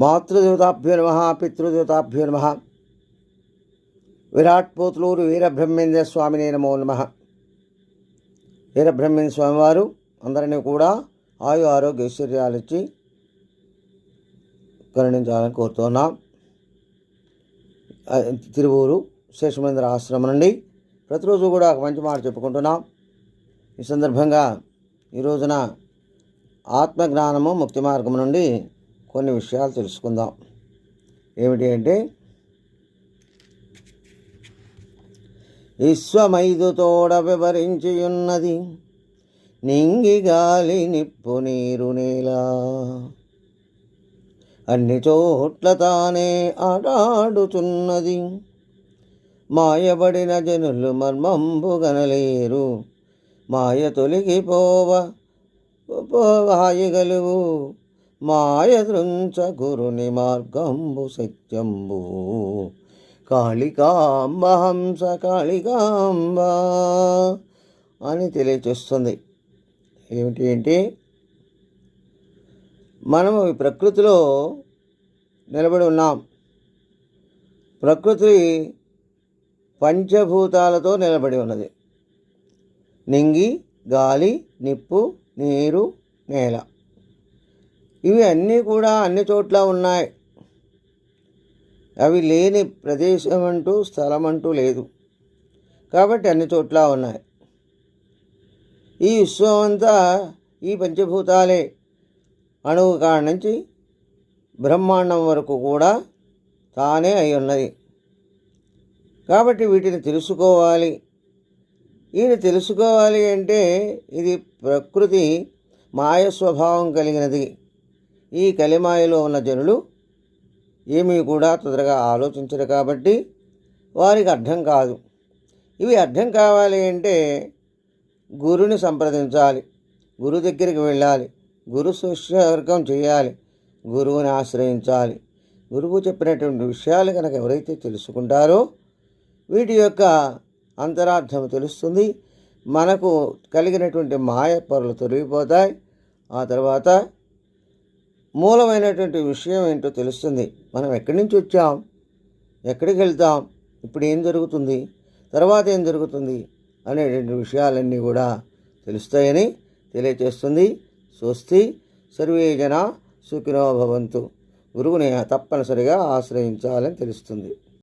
మాతృదేవతాభ్యో నమ పితృదేవతాభ్యో నమ. విరాట్ పోతులూరు వీరబ్రహ్మేంద్ర స్వామినే నమో నమ. వీరబ్రహ్మేంద్ర స్వామివారు అందరినీ కూడా ఆయు ఆరోగ్య ఐశ్వర్యాలు ఇచ్చి కరుణించాలని కోరుతున్నాం. తిరువూరు శేషమేంద్ర ఆశ్రమం నుండి ప్రతిరోజు కూడా ఒక మంచి మాట చెప్పుకుంటున్నాం. ఈ సందర్భంగా ఈ రోజున ఆత్మజ్ఞానము ముక్తి మార్గం నుండి కొన్ని విషయాలు తెలుసుకుందాం. ఏమిటి అంటే విశ్వమైదుతోడ వివరించి ఉన్నది నింగి గాలి నిప్పు నీరు నేల. అన్ని చోట్ల తానే ఆటాడుచున్నది మాయబడిన జనులు మర్మంబు గనలేరు మాయ తొలగిపోవ పోవాయగలుగు మాయదృంచ గురుని మార్గంబు సత్యంబు. కాళికాంబ హంస కాళికాంబ అని తెలియచేస్తుంది. ఏమిటి ఏంటి మనము ఈ ప్రకృతిలో నిలబడి ఉన్నాం. ప్రకృతి పంచభూతాలతో నిలబడి ఉన్నది. నింగి గాలి నిప్పు నీరు నేల. ఇవి అన్నీ కూడా అన్ని చోట్ల ఉన్నాయి. అవి లేని ప్రదేశం అంటూ స్థలం అంటూ లేదు. కాబట్టి అన్ని చోట్ల ఉన్నాయి. ఈ విశ్వం అంతా ఈ పంచభూతాలే. అణువు కాడ నుంచి బ్రహ్మాండం వరకు కూడా తానే అయి ఉన్నది. కాబట్టి వీటిని తెలుసుకోవాలి. ఈయన తెలుసుకోవాలి అంటే ఇది ప్రకృతి మాయ స్వభావం కలిగినది. ఈ కలిమాయలో ఉన్న జనులు ఏమీ కూడా తొందరగా ఆలోచించరు కాబట్టి వారికి అర్థం కాదు. ఇవి అర్థం కావాలి అంటే గురుని సంప్రదించాలి గురు దగ్గరికి వెళ్ళాలి గురు శిష్యవర్గం చేయాలి గురువుని ఆశ్రయించాలి. గురువు చెప్పినటువంటి విషయాలు కనుక ఎవరైతే తెలుసుకుంటారో వీటి యొక్క అంతరార్థం తెలుస్తుంది. మనకు కలిగినటువంటి మాయ పొరలు తొలగిపోతాయి. ఆ తర్వాత మూలమైనటువంటి విషయం ఏంటో తెలుస్తుంది. మనం ఎక్కడి నుంచి వచ్చాం? ఎక్కడికి వెళ్తాం? ఇప్పుడు ఏం జరుగుతుంది? తర్వాత ఏం జరుగుతుంది? అనేటువంటి విషయాలన్నీ కూడా తెలుస్తాయని తెలియచేస్తుంది. స్వస్తి సర్వే జన సుఖినో భవంతు. గురువుని తప్పనిసరిగా ఆశ్రయించాలని తెలుస్తుంది.